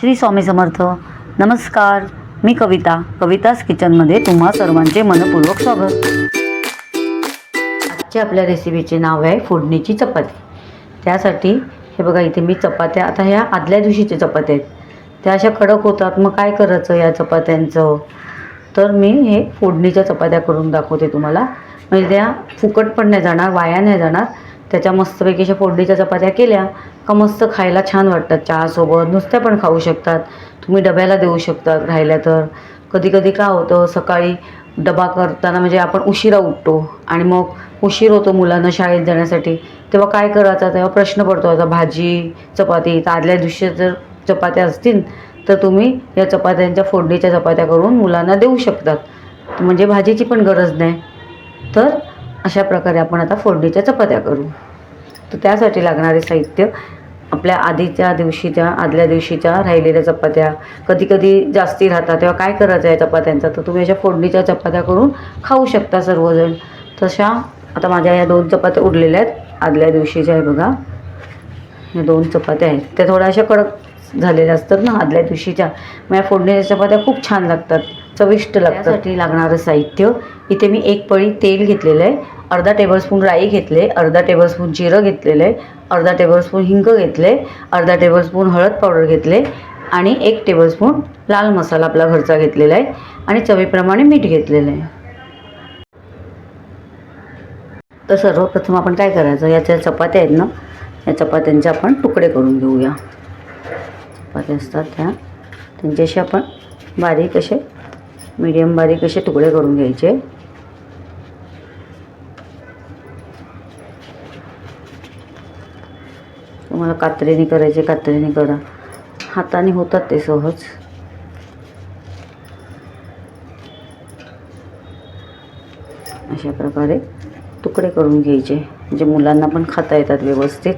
श्री स्वामी समर्थ. नमस्कार. मी कविता. कविताज किचनमध्ये तुम्हा सर्वांचे मनपूर्वक स्वागत. आजच्या आपल्या रेसिपीचे नाव आहे फोडणीची चपाती. त्यासाठी हे बघा इथे मी चपात्या आता ह्या आदल्या दिवशीच्या चपात्या आहेत. त्या अशा कडक होतात. मग काय करायचं या चपात्यांचं? तर मी हे फोडणीच्या चपात्या करून दाखवते तुम्हाला. म्हणजे त्या फुकट पण नाही जाणार वाया नाही जाणार. त्याच्या मस्तपैकी अशा फोडणीच्या चपात्या केल्या का मस्त खायला छान वाटतात. चहासोबत नुसत्या पण खाऊ शकतात. तुम्ही डब्याला देऊ शकतात राहिल्या तर. कधी कधी काय होतं सकाळी डबा करताना म्हणजे आपण उशिरा उठतो आणि मग उशीर होतो मुलांना शाळेत जाण्यासाठी. तेव्हा काय करायचा? तेव्हा प्रश्न पडतो. आता भाजी चपाती तर आदल्या दिवशी जर चपात्या असतील तर तुम्ही या चपात्यांच्या फोडणीच्या चपात्या करून मुलांना देऊ शकतात. म्हणजे भाजीची पण गरज नाही. तर अशा प्रकारे आपण आता फोडणीच्या चपात्या करू. तर त्यासाठी लागणारे साहित्य आपल्या आधीच्या दिवशीच्या आदल्या दिवशीच्या राहिलेल्या चपात्या. कधी कधी जास्ती राहतात तेव्हा काय करायचं आहे चपात्यांचा? तर तुम्ही अशा फोडणीच्या चपात्या करून खाऊ शकता सर्वजण. तशा आता माझ्या या दोन चपात्या उरलेल्या आहेत. आदल्या दिवशीच्या आहे बघा. या दोन चपात्या आहेत. त्या थोड्याशा कडक झालेल्या असतात ना आदल्या दिवशीच्या. मग या फोडणीच्या चपात्या खूप छान लागतात. चविष्ट लागतात. त्यासाठी लागणारं साहित्य. इथे मी एक पळी तेल घेतलेलं आहे. अर्धा टेबलस्पून राई घेतले अर्धा टेबलस्पून जिरं घेतलेलं आहे अर्धा टेबलस्पून हिंग घेतले अर्धा टेबलस्पून हळद पावडर घेतले आणि एक टेबलस्पून लाल मसाला आपला घरचा घेतलेला आहे आणि चवीप्रमाणे मीठ घेतलेलं आहे. तर सर्वप्रथम आपण काय करायचं? याच्या चपात्या आहेत ना? या चपात्यांचे आपण तुकडे करून घेऊया. चपात्या असतात त्या. त्यांच्याशी आपण बारीक असे मीडियम बारीक असे तुकडे करून घ्यायचे. तुम्हाला कात्रीने करायचे कात्रीने करा. हाताने होतात ते सहज. अशा प्रकारे तुकडे करून घ्यायचे. म्हणजे मुलांना पण खाता येतात व्यवस्थित.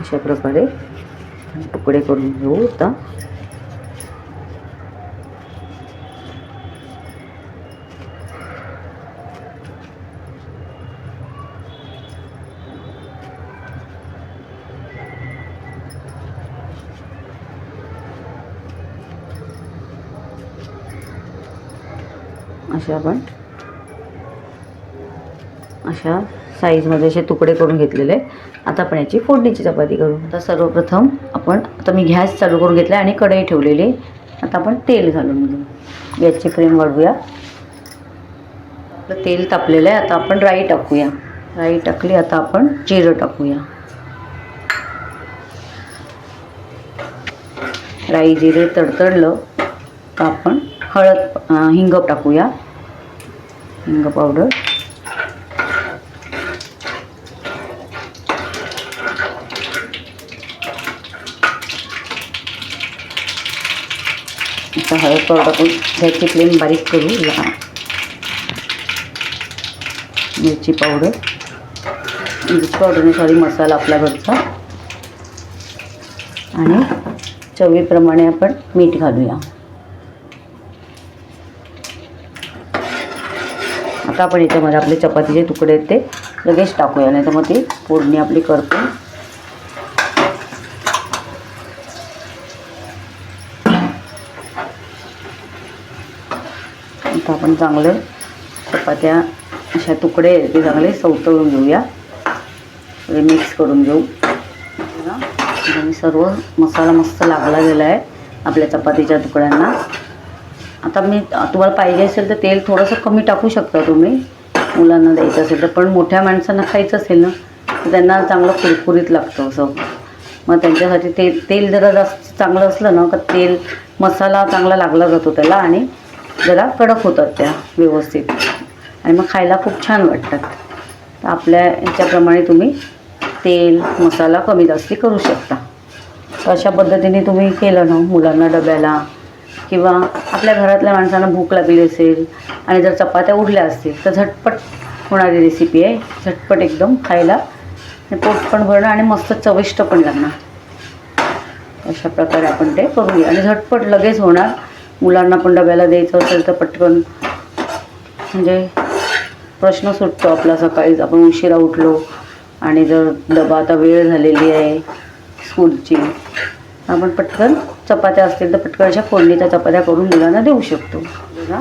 अशा प्रकारे तुकडे करून घेऊ आता. अशा आपण अशा साईजमध्ये असे तुकडे करून घेतलेले. आता आपण याची फोडणीची चपाती करू. आता सर्वप्रथम आपण आता मी गॅस चालू करून घेतला आणि कढई ठेवलेली. आता आपण तेल घालून घेऊ. गॅसची फ्लेम वाढवूया. आपलं तेल तापलेलं आहे. आता आपण राई टाकूया. राई टाकली आता आपण जिरं टाकूया. राई जिरे तडतडलं तर आपण हळद हिंग टाकूया. हिंग पावडर. आता हळद पावडर आपण ह्याची फ्लेम बारीक करू मिरची पावडर. मिरची पावडरने सॉरी मसाला आपला घरचा. आणि चवीप्रमाणे आपण मीठ घालूया. आता आपण याच्यामध्ये आपले चपातीचे तुकडे आहेत ते लगेच टाकूया नाही तर मग ती फोडणी आपली करतो. आता आपण चांगले चपात्या अशा तुकडे आहेत ते चांगले सवतळून घेऊया. मिक्स करून घेऊ. आणि सर्व मसाला मस्त लागला गेला आहे आपल्या चपातीच्या तुकड्यांना. आता मी तुम्हाला पाहिजे असेल तर तेल थोडंसं कमी टाकू शकता तुम्ही. मुलांना द्यायचं असेल तर पण मोठ्या माणसांना खायचं असेल ना तर त्यांना चांगलं कुरकुरीत लागतं असं. मग त्यांच्यासाठी ते तेल जरा जास्त चांगलं असलं ना का तेल मसाला चांगला लागला जातो त्याला आणि जरा कडक होतात त्या व्यवस्थित. आणि मग खायला खूप छान वाटतात. तर आपल्या ह्याच्याप्रमाणे तुम्ही तेल मसाला कमी जास्ती करू शकता. तर अशा पद्धतीने तुम्ही केलं ना मुलांना डब्याला किंवा आपल्या घरातल्या माणसांना भूक लागली असेल आणि जर चपात्या उरल्या असतील तर झटपट होणारी रेसिपी आहे. झटपट एकदम खायला पोट पण भरणं आणि मस्त चविष्ट पण लागणार अशा प्रकारे आपण ते करून घेऊ आणि झटपट लगेच होणार. मुलांना पण डब्याला द्यायचं असेल तर पटकन. म्हणजे प्रश्न सुटतो आपला सकाळीच. आपण उशिरा उठलो आणि जर डबा आता वेळ झालेली आहे स्कूलची आपण पटकन चपात्या असतील तर पटकन अशा फोडणीच्या चपात्या करून मुलांना देऊ शकतो. बघा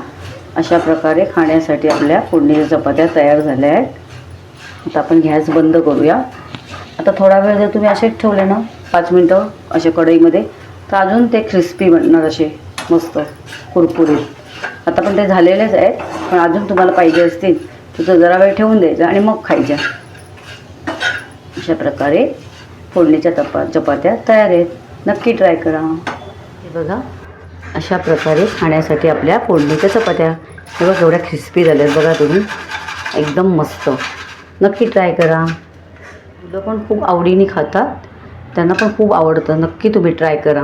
अशा प्रकारे खाण्यासाठी आपल्या फोडणीच्या चपात्या तयार झाल्या आहेत. आता आपण गॅस बंद करूया. आता थोडा वेळ जर तुम्ही असेच ठेवले ना पाच मिनटं अशा कढईमध्ये तर अजून ते क्रिस्पी बनणार असे मस्त कुरकुरीत. आता पण ते झालेलेच आहेत पण अजून तुम्हाला पाहिजे असतील तर जरा वेळ ठेवून द्यायचा आणि मग खायच्या. अशा प्रकारे फोडणीच्या चपा चपात्या तयार आहेत. नक्की ट्राय करा. बघा. अशा प्रकारे खाण्यासाठी आपल्या फोडणीच्या चपात्या. हे बघा एवढ्या क्रिस्पी झाल्यात बघा तुम्ही. एकदम मस्त. नक्की ट्राय करा. मुलं पण खूप आवडीने खातात. त्यांना पण खूप आवडतं. नक्की तुम्ही ट्राय करा.